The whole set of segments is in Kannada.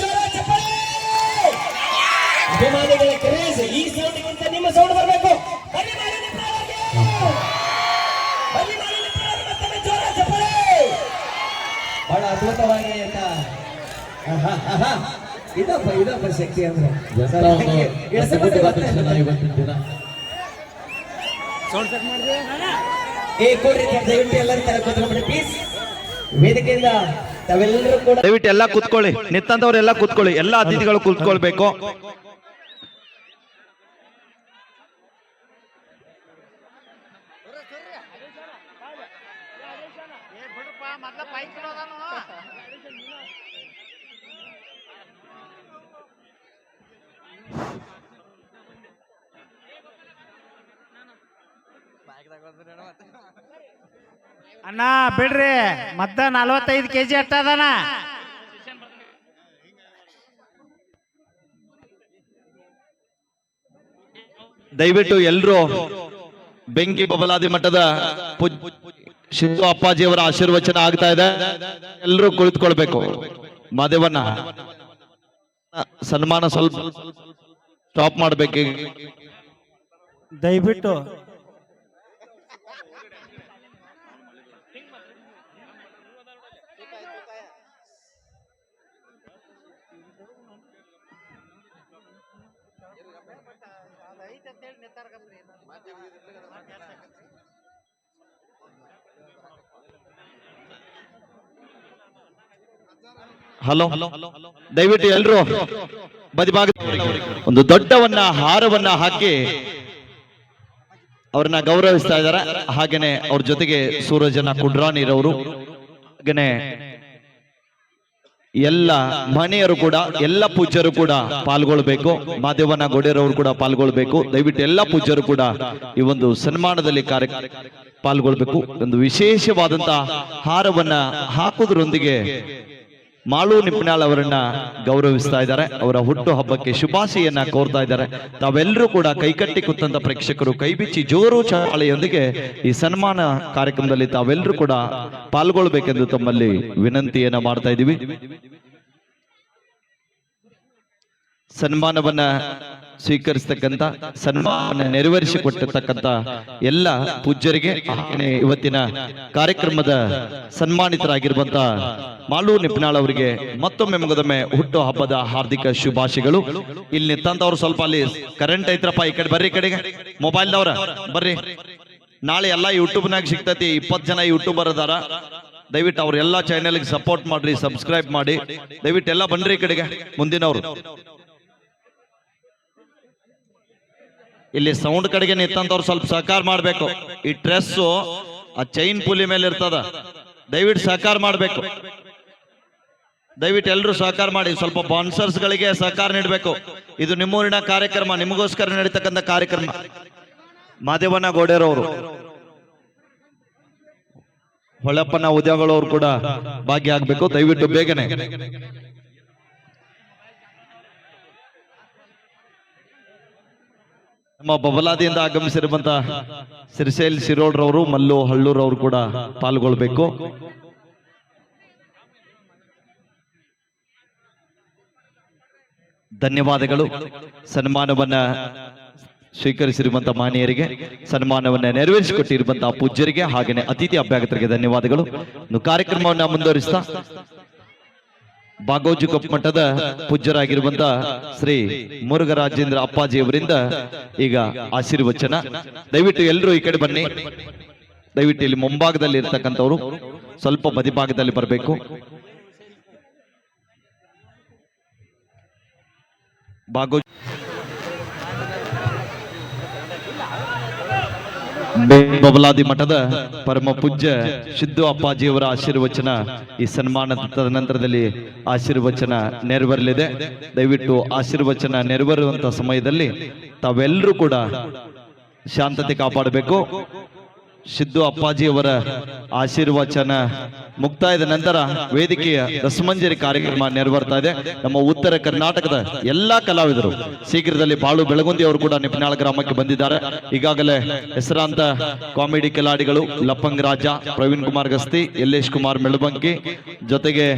ಜೋರ ಅಭಿಮಾನಿಗಳ ಕ್ರೇಜ್ ಈ ಸೌಂಡ್ಗಿಂತ ನಿಮ್ಮ ಸೌಂಡ್ ಬರಬೇಕು. ಬಲಿ ಜೋರ ಬಹಳ ಅದ್ಭುತವಾಗಿ ಅಂತ ಇದಪ್ಪ ಇದಪ್ಪ ಶಕ್ತಿ ಅಂದ್ರೆ ಇವತ್ತಿನ ಸೌಂಡ್ ಚೆಕ್ ಮಾಡಿದ್ರೆ ಏ ಕೋರಿ ದಯವಿಟ್ಟು ಎಲ್ಲರೂ ಕೂತ್ಕೊಂಡ್ಬಿಡಿ ಪ್ಲೀಸ್ ವೇದಿಕೆಯಿಂದ ದಯವಿಟ್ಟು ಎಲ್ಲ ಕೂತ್ಕೊಳ್ಳಿ. ನಿಂತಂತವ್ರೆಲ್ಲ ಕೂತ್ಕೊಳ್ಳಿ. ಎಲ್ಲ ಅತಿಥಿಗಳು ಕೂತ್ಕೊಳ್ಬೇಕು. ಅಣ್ಣ ಬಿಡ್ರಿ. ಮತ್ತ ನಲ್ವತ್ತೈದು ಕೆಜಿ ಅಟ್ಟದನ ದಯವಿಟ್ಟು ಎಲ್ಲರೂ ಬೆಂಕಿ ಬಬಲಾದಿ ಮಠದ ಪೂಜ್- ಅಪ್ಪಾಜಿ ಅಪ್ಪಾಜಿಯವರ ಆಶೀರ್ವಚನ ಆಗ್ತಾ ಇದೆ. ಎಲ್ಲರೂ ಕುಳಿತುಕೊಳ್ಬೇಕು. ಮಾದೇವನ್ನ ಸನ್ಮಾನ ಸ್ವಲ್ಪ ಸ್ಟಾಪ್ ಮಾಡ್ಬೇಕು ದಯವಿಟ್ಟು ಹಲೋ. ದಯವಿಟ್ಟು ಎಲ್ರು ಬದಿಭಾಗ ಒಂದು ದೊಡ್ಡವನ್ನ ಹಾರವನ್ನ ಹಾಕಿ ಅವ್ರನ್ನ ಗೌರವಿಸ್ತಾ ಇದ್ದಾರೆ. ಹಾಗೇನೆ ಅವ್ರ ಜೊತೆಗೆ ಸೂರಜನ ಕುಡ್ರಾಣಿರವರು ಹಾಗೇನೆ ಎಲ್ಲ ಮನೆಯರು ಕೂಡ ಎಲ್ಲ ಪೂಜ್ಯರು ಕೂಡ ಪಾಲ್ಗೊಳ್ಬೇಕು. ಮಾದೇವನ ಗೊಡೆರವರು ಕೂಡ ಪಾಲ್ಗೊಳ್ಬೇಕು. ದಯವಿಟ್ಟು ಎಲ್ಲ ಪೂಜ್ಯರು ಕೂಡ ಈ ಒಂದು ಸನ್ಮಾನದಲ್ಲಿ ಕಾರ್ಯ ಪಾಲ್ಗೊಳ್ಬೇಕು. ಒಂದು ವಿಶೇಷವಾದಂತಹ ಹಾರವನ್ನ ಹಾಕುವುದರೊಂದಿಗೆ ಮಾಳು ನಿಪ್ನಾಳ್ ಅವರನ್ನ ಗೌರವಿಸ್ತಾ ಇದ್ದಾರೆ. ಅವರ ಹುಟ್ಟು ಹಬ್ಬಕ್ಕೆ ಶುಭಾಶಯನ್ನ ಕೋರ್ತಾ ಇದ್ದಾರೆ. ತಾವೆಲ್ಲರೂ ಕೂಡ ಕೈಕಟ್ಟಿ ಕುತ್ತಂತ ಪ್ರೇಕ್ಷಕರು ಕೈಬಿಚ್ಚಿ ಜೋರು ಚಾಳೆಯೊಂದಿಗೆ ಈ ಸನ್ಮಾನ ಕಾರ್ಯಕ್ರಮದಲ್ಲಿ ತಾವೆಲ್ಲರೂ ಕೂಡ ಪಾಲ್ಗೊಳ್ಬೇಕೆಂದು ತಮ್ಮಲ್ಲಿ ವಿನಂತಿಯನ್ನ ಮಾಡ್ತಾ ಇದ್ದೀವಿ. ಸನ್ಮಾನವನ್ನ ಸ್ವೀಕರಿಸ್ತಕ್ಕಂಥ ಸನ್ಮಾನ ನೆರವೇರಿಸಿಕೊಟ್ಟಿರ್ತಕ್ಕಂಥ ಎಲ್ಲ ಪೂಜ್ಯರಿಗೆ ಇವತ್ತಿನ ಕಾರ್ಯಕ್ರಮದ ಸನ್ಮಾನಿತರಾಗಿರುವಂತ ಮಾಲೂ ನಿಪ್ನಾಳ್ ಅವರಿಗೆ ಮತ್ತೊಮ್ಮೆ ಮುಗದೊಮ್ಮೆ ಹುಟ್ಟು ಹಬ್ಬದ ಹಾರ್ದಿಕ ಶುಭಾಶಯಗಳು. ಇಲ್ಲಿ ನಿಂತಂತವ್ರು ಸ್ವಲ್ಪ ಅಲ್ಲಿ ಕರೆಂಟ್ ಐತ್ರಪ್ಪ ಈ ಕಡೆ ಬರ್ರಿ ಕಡೆಗೆ. ಮೊಬೈಲ್ದವ್ರ ಬರ್ರಿ. ನಾಳೆ ಎಲ್ಲ ಯೂಟ್ಯೂಬ್ನಾಗ ಸಿಗ್ತೈತಿ, ಇಪ್ಪತ್ತು ಜನ ಯೂಟ್ಯೂಬರ್ ಅದಾರ. ದಯವಿಟ್ಟು ಅವ್ರ ಎಲ್ಲ ಚಾನೆಲ್ಗೆ ಸಪೋರ್ಟ್ ಮಾಡ್ರಿ ಸಬ್ಸ್ಕ್ರೈಬ್ ಮಾಡಿ. ದಯವಿಟ್ಟು ಎಲ್ಲ ಬನ್ರಿ ಈ ಕಡೆಗೆ, ಮುಂದಿನವ್ರು. ಇಲ್ಲಿ ಸೌಂಡ್ ಕಡೆಗೆ ನಿಂತಂತವ್ರು ಸ್ವಲ್ಪ ಸಹಕಾರ ಮಾಡ್ಬೇಕು. ಈ ಡ್ರೆಸ್ ಆ ಚೈನ್ ಪುಲಿ ಮೇಲೆ ಇರ್ತದ. ದಯವಿಟ್ಟು ಸಹಕಾರ ಮಾಡ್ಬೇಕು. ದಯವಿಟ್ಟು ಎಲ್ಲರೂ ಸಹಕಾರ ಮಾಡಿ. ಸ್ವಲ್ಪ ಬಾನ್ಸರ್ಸ್ಗಳಿಗೆ ಸಹಕಾರ ನೀಡಬೇಕು. ಇದು ನಿಮ್ಮೂರಿನ ಕಾರ್ಯಕ್ರಮ, ನಿಮಗೋಸ್ಕರ ನಡೀತಕ್ಕಂಥ ಕಾರ್ಯಕ್ರಮ. ಮಾದೇವನ ಗೋಡೆರವರು ಹೊಳಪ್ಪನ ಉದ್ಯೋಗಗಳವರು ಕೂಡ ಭಾಗಿಯಾಗಬೇಕು. ದಯವಿಟ್ಟು ಬೇಗನೆ. ನಮ್ಮ ಬಬಲಾದಿಯಿಂದ ಆಗಮಿಸಿರುವಂತ ಸಿರಿಸೇಲ್ ಸಿರೋಡ್ರವರು ಮಲ್ಲು ಹಳ್ಳೂರವರು ಕೂಡ ಪಾಲ್ಗೊಳ್ಬೇಕು. ಧನ್ಯವಾದಗಳು. ಸನ್ಮಾನವನ್ನ ಸ್ವೀಕರಿಸಿರುವಂತಹ ಮಾನ್ಯರಿಗೆ, ಸನ್ಮಾನವನ್ನ ನೆರವೇರಿಸಿಕೊಟ್ಟಿರುವಂತಹ ಪೂಜ್ಯರಿಗೆ ಹಾಗೆಯೇ ಅತಿಥಿ ಅಭ್ಯಾಗತರಿಗೆ ಧನ್ಯವಾದಗಳು. ಕಾರ್ಯಕ್ರಮವನ್ನ ಮುಂದುವರಿಸ್ತಾ ಬಾಗೋಜು ಮಠದ ಪೂಜ್ಯರಾಗಿರುವಂತ ಶ್ರೀ ಮುರುಘರಾಜೇಂದ್ರ ಅಪ್ಪಾಜಿಯವರಿಂದ ಈಗ ಆಶೀರ್ವಚನ. ದಯವಿಟ್ಟು ಎಲ್ಲರೂ ಈ ಕಡೆ ಬನ್ನಿ. ದಯವಿಟ್ಟು ಇಲ್ಲಿ ಮುಂಭಾಗದಲ್ಲಿ ಇರ್ತಕ್ಕಂಥವ್ರು ಸ್ವಲ್ಪ ಬದಿಭಾಗದಲ್ಲಿ ಬರಬೇಕು. ಬಾಗೋಜ್ ಬಬಲಾದಿ ಮಠದ ಪರಮ ಪೂಜ್ಯ ಸಿದ್ದು ಅಪ್ಪಾಜಿಯವರ ಆಶೀರ್ವಚನ ಈ ಸನ್ಮಾನದ ನಂತರದಲ್ಲಿ ಆಶೀರ್ವಚನ ನೆರವೇರಲಿದೆ. ದಯವಿಟ್ಟು ಆಶೀರ್ವಚನ ನೆರವೇರುವಂತಹ ಸಮಯದಲ್ಲಿ ತಾವೆಲ್ಲರೂ ಕೂಡ ಶಾಂತತೆ ಕಾಪಾಡಬೇಕು. ಸಿದ್ದು ಅಪ್ಪಾಜಿಯವರ ಆಶೀರ್ವಚನ ಮುಕ್ತಾಯದ ನಂತರ ವೇದಿಕೆಯ ರಸಮಂಜರಿ ಕಾರ್ಯಕ್ರಮ ನೆರವೇರ್ತಾ ಇದೆ. ನಮ್ಮ ಉತ್ತರ ಕರ್ನಾಟಕದ ಎಲ್ಲಾ ಕಲಾವಿದರು ಶೀಘ್ರದಲ್ಲಿ ಬಾಳು ಬೆಳಗುಂದಿ ಅವರು ಕೂಡ ನಿಪ್ನಾಳ ಗ್ರಾಮಕ್ಕೆ ಬಂದಿದ್ದಾರೆ. ಈಗಾಗಲೇ ಹೆಸರಾಂತ ಕಾಮಿಡಿ ಕಲಾಡಿಗಳು ಲಪ್ಪಂಗ್ ರಾಜ, ಪ್ರವೀಣ್ ಕುಮಾರ್ ಗಸ್ತಿ, ಯಲ್ಲೇಶ್ ಕುಮಾರ್ ಮೆಳಬಂಕಿ, ಜೊತೆಗೆ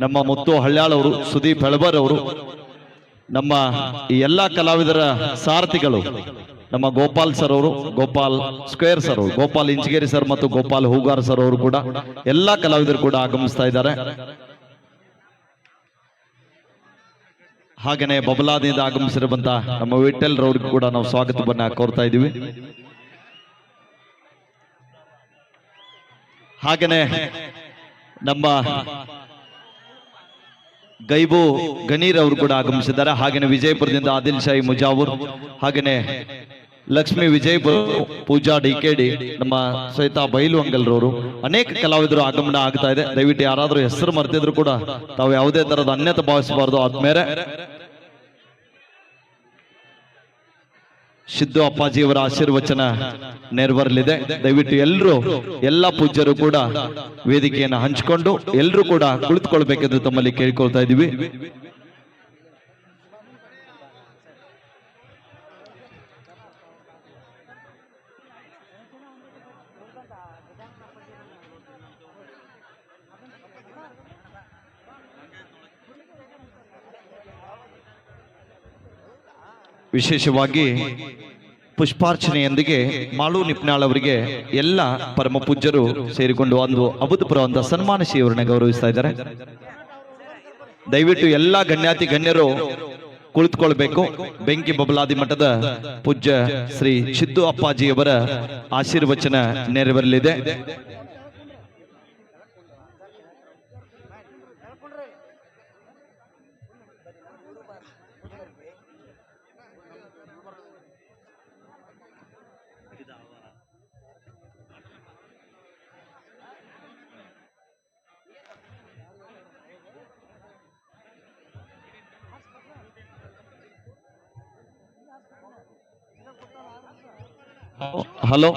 ನಮ್ಮ ಮುತ್ತು ಹಳ್ಯಾಳವರು ಸುದೀಪ್ ಹೆಳಬರ್ ಅವರು, ನಮ್ಮ ಈ ಎಲ್ಲಾ ಕಲಾವಿದರ ಸಾರಥಿಗಳು ನಮ್ಮ ಗೋಪಾಲ್ ಸರ್ ಅವರು, ಗೋಪಾಲ್ ಸ್ಕ್ವೇರ್ ಸರ್ ಅವರು, ಗೋಪಾಲ್ ಇಂಚಗೇರಿ ಸರ್ ಮತ್ತು ಗೋಪಾಲ್ ಹೂಗಾರ್ ಸರ್ ಅವರು ಕೂಡ ಎಲ್ಲ ಕಲಾವಿದರು ಕೂಡ ಆಗಮಿಸ್ತಾ ಇದ್ದಾರೆ. ಹಾಗೆಯೇ ಬಬಲಾದಿಂದ ಆಗಮಿಸಿರುವಂತಹ ನಮ್ಮ ವಿಠಲ್ ರವ್ರಿಗೂ ಕೂಡ ನಾವು ಸ್ವಾಗತವನ್ನ ಕೋರ್ತಾ ಇದ್ದೀವಿ. ಹಾಗೆಯೇ ನಮ್ಮ ಗೈಬು ಗಣೀರ್ ಅವರು ಕೂಡ ಆಗಮಿಸಿದ್ದಾರೆ. ಹಾಗೇನೇ ವಿಜಯಪುರದಿಂದ ಆದಿಲ್ ಶಾಹಿ ಮುಜಾವೂರ್, ಹಾಗೇನೆ Lakshmi Vijayapura Pooja D K D, ನಮ್ಮ ಸಹಿತ ಬೈಲು ಅಂಗಲ್ರವರು. ಅನೇಕ ಕಲಾವಿದರು ಆಗಮನ ಆಗ್ತಾ ಇದೆ. ದಯವಿಟ್ಟು ಯಾರಾದರೂ ಹೆಸರು ಮರ್ತಿದ್ರು ಕೂಡ ತಾವು ಯಾವುದೇ ತರದ ಅನ್ಯತೆ ಭಾವಿಸಬಾರ್ದು ಆದ್ಮೇಲೆ ಸಿದ್ದು ಅಪ್ಪಾಜಿಯವರ ಆಶೀರ್ವಚನ ನೆರವರಲಿದೆ. ದಯವಿಟ್ಟು ಎಲ್ಲರೂ, ಎಲ್ಲ ಪೂಜ್ಯರು ಕೂಡ ವೇದಿಕೆಯನ್ನು ಹಂಚಿಕೊಂಡು ಎಲ್ಲರೂ ಕೂಡ ಕುಳಿತುಕೊಳ್ಬೇಕೆಂದು ತಮ್ಮಲ್ಲಿ ಕೇಳ್ಕೊಳ್ತಾ ಇದ್ದೀವಿ. ವಿಶೇಷವಾಗಿ ಪುಷ್ಪಾರ್ಚನೆಯೊಂದಿಗೆ ಮಾಳು ನಿಪ್ನಾಳ್ ಅವರಿಗೆ ಎಲ್ಲ ಪರಮ ಪೂಜ್ಯರು ಸೇರಿಕೊಂಡು ಒಂದು ಅಬುದ್ಪುರವಂತ ಸನ್ಮಾನ ಗೌರವಿಸ್ತಾ ಇದ್ದಾರೆ. ದಯವಿಟ್ಟು ಎಲ್ಲ ಗಣ್ಯಾತಿ ಗಣ್ಯರು ಕುಳಿತುಕೊಳ್ಬೇಕು. ಬೆಂಕಿ ಬಬಲಾದಿ ಮಠದ ಪೂಜ್ಯ ಶ್ರೀ ಸಿದ್ದು ಅಪ್ಪಾಜಿಯವರ ಆಶೀರ್ವಚನ ನೆರವೇರಲಿದೆ. ಹಲೋ,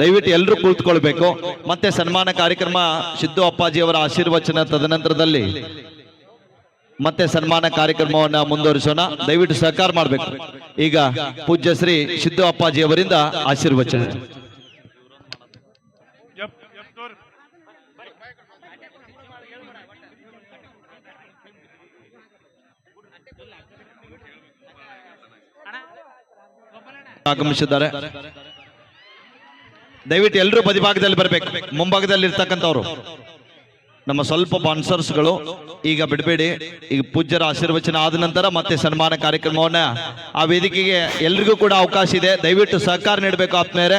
ದಯವಿಟ್ಟು ಎಲ್ಲರೂ ಕುಳಿತುಕೊಳ್ಬೇಕು ಮತ್ತೆ ಸನ್ಮಾನ ಕಾರ್ಯಕ್ರಮ ಸಿದ್ದು ಅಪ್ಪಾಜಿ ಅವರ ಆಶೀರ್ವಚನ ತದನಂತರದಲ್ಲಿ. ಮತ್ತೆ ಸನ್ಮಾನ ಕಾರ್ಯಕ್ರಮವನ್ನ ಮುಂದುವರಿಸೋಣ. ದಯವಿಟ್ಟು ಸಹಕಾರ ಮಾಡಬೇಕು. ಈಗ ಪೂಜ್ಯ ಶ್ರೀ ಸಿದ್ದು ಅಪ್ಪಾಜಿ ಅವರಿಂದ ಆಶೀರ್ವಚನ. ಆಗಮಿಸಿದ್ದಾರೆ. ದಯವಿಟ್ಟು ಎಲ್ಲರೂ ಬದಿಭಾಗದಲ್ಲಿ ಬರಬೇಕು. ಮುಂಭಾಗದಲ್ಲಿ ಇರ್ತಕ್ಕಂಥವ್ರು. ನಮ್ಮ ಸ್ವಲ್ಪ ಬಾನ್ಸರ್ಸ್ಗಳು ಈಗ ಬಿಡಬೇಡಿ. ಈಗ ಪೂಜ್ಯರ ಆಶೀರ್ವಚನ ಆದ ನಂತರ ಮತ್ತೆ ಸನ್ಮಾನ ಕಾರ್ಯಕ್ರಮವನ್ನ ಆ ವೇದಿಕೆಗೆ ಎಲ್ರಿಗೂ ಕೂಡ ಅವಕಾಶ ಇದೆ. ದಯವಿಟ್ಟು ಸಹಕಾರ ನೀಡಬೇಕು ಆತ್ಮೇರೆ